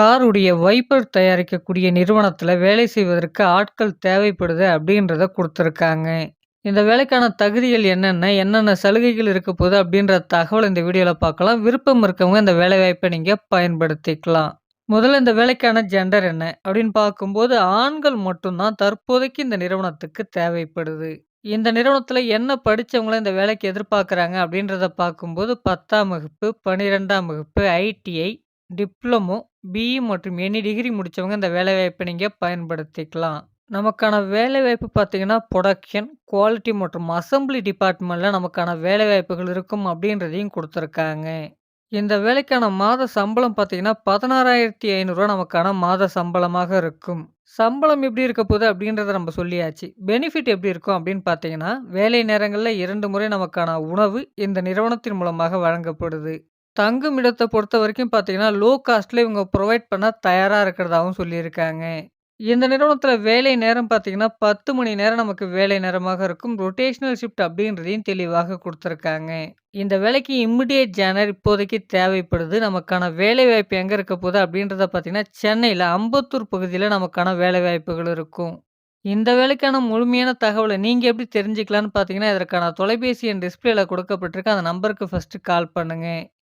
காருடைய wiper தயாரிக்கக்கூடிய நிறுவனத்தில் வேலை செய்வதற்கு ஆட்கள் தேவைப்படுது அப்படின்றத கொடுத்துருக்காங்க இந்த வேலைக்கான தகுதிகள் என்னென்ன? என்னென்ன சலுகைகள் இருக்க போகுது அப்படின்ற தகவல் இந்த வீடியோவில் பார்க்கலாம். விருப்பம் இருக்கவங்க இந்த வேலைவாய்ப்பை நீங்கள் பயன்படுத்திக்கலாம். முதல்ல இந்த வேலைக்கான ஜெண்டர் என்ன? அப்படின்னு பார்க்கும்போது ஆண்கள் மட்டும்தான் தற்போதைக்கு இந்த நிறுவனத்துக்கு தேவைப்படுது. இந்த நிறுவனத்தில் என்ன படிச்சவங்கள இந்த வேலைக்கு எதிர்பார்க்குறாங்க அப்படின்றத பார்க்கும்போது 10ஆம் வகுப்பு, 12ஆம் வகுப்பு, ஐடிஐ, டிப்ளமோ, பிஇ மற்றும் எனி டிகிரி முடிச்சவங்க இந்த வேலைவாய்ப்ப நீங்க பயன்படுத்திக்கலாம். நமக்கான வேலைவாய்ப்பு பார்த்தீங்கன்னா, புரொடக்ஷன், குவாலிட்டி மற்றும் அசெம்பிளி டிபார்ட்மெண்ட்ல நமக்கான வேலைவாய்ப்புகள் இருக்கும் அப்படின்றதையும் குடுத்துருக்காங்க. இந்த வேலைக்கான மாத சம்பளம் பார்த்தீங்கன்னா, ரூ. 16,500 நமக்கான மாத சம்பளமாக இருக்கும். சம்பளம் எப்படி இருக்க போகுது அப்படின்றத நம்ம சொல்லியாச்சு. பெனிஃபிட் எப்படி இருக்கும் அப்படின்னு பார்த்தீங்கன்னா, வேலை நேரங்கள்ல 2 முறை நமக்கான உணவு இந்த நிறுவனத்தின் மூலமாக வழங்கப்படுது. தங்கும் பொறுத்த வரைக்கும் பார்த்தீங்கன்னா, லோ காஸ்ட்ல இவங்க ப்ரொவைட் பண்ண தயாரா இருக்கிறதாவும் சொல்லியிருக்காங்க. இந்த நிறுவனத்தில் வேலை நேரம் பார்த்தீங்கன்னா, 10 மணி நேரம் நமக்கு வேலை நேரமாக இருக்கும். ரொட்டேஷனல் ஷிஃப்ட் அப்படின்றதையும் தெளிவாக குடுத்துருக்காங்க. இந்த வேலைக்கு இமிடியேட் ஜேனர் இப்போதைக்கு தேவைப்படுது. நமக்கான வேலைவாய்ப்பு எங்க இருக்க போது அப்படின்றத பார்த்தீங்கன்னா, சென்னையில அம்பத்தூர் பகுதியில நமக்கான வேலைவாய்ப்புகள் இருக்கும். இந்த வேலைக்கான முழுமையான தகவல நீங்க எப்படி தெரிஞ்சுக்கலான்னு பார்த்தீங்கன்னா, இதற்கான தொலைபேசி எண் டிஸ்ப்ளேல கொடுக்கப்பட்டிருக்க அந்த நம்பருக்கு ஃபர்ஸ்ட்டு கால் பண்ணுங்க.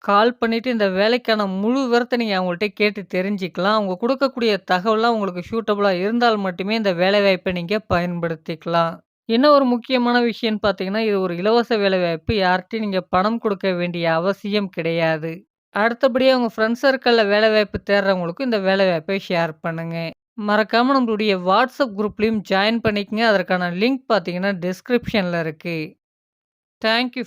கால் பண்ணிட்டு இந்த வேலைக்கான முழு விவரத்தை நீங்கள் அவங்கள்ட்ட கேட்டு தெரிஞ்சுக்கலாம். அவங்க கொடுக்கக்கூடிய தகவலாம் உங்களுக்கு சூட்டபுளாக இருந்தால் மட்டுமே இந்த வேலைவாய்ப்பை நீங்கள் பயன்படுத்திக்கலாம். இன்னும் ஒரு முக்கியமான விஷயம்னு பார்த்தீங்கன்னா, இது ஒரு இலவச வேலைவாய்ப்பு. யார்கிட்டையும் நீங்கள் பணம் கொடுக்க வேண்டிய அவசியம் கிடையாது. அடுத்தபடியாக உங்கள் ஃப்ரெண்ட்ஸ் சர்க்கிளில் வேலைவாய்ப்பு தேடுறவங்களுக்கும் இந்த வேலைவாய்ப்பை ஷேர் பண்ணுங்கள் மறக்காமல் நம்மளுடைய வாட்ஸ்அப் குரூப்லேயும் ஜாயின் பண்ணிக்கங்க. அதற்கான லிங்க் பார்த்தீங்கன்னா, டிஸ்கிரிப்ஷன்ல இருக்கு. Thank you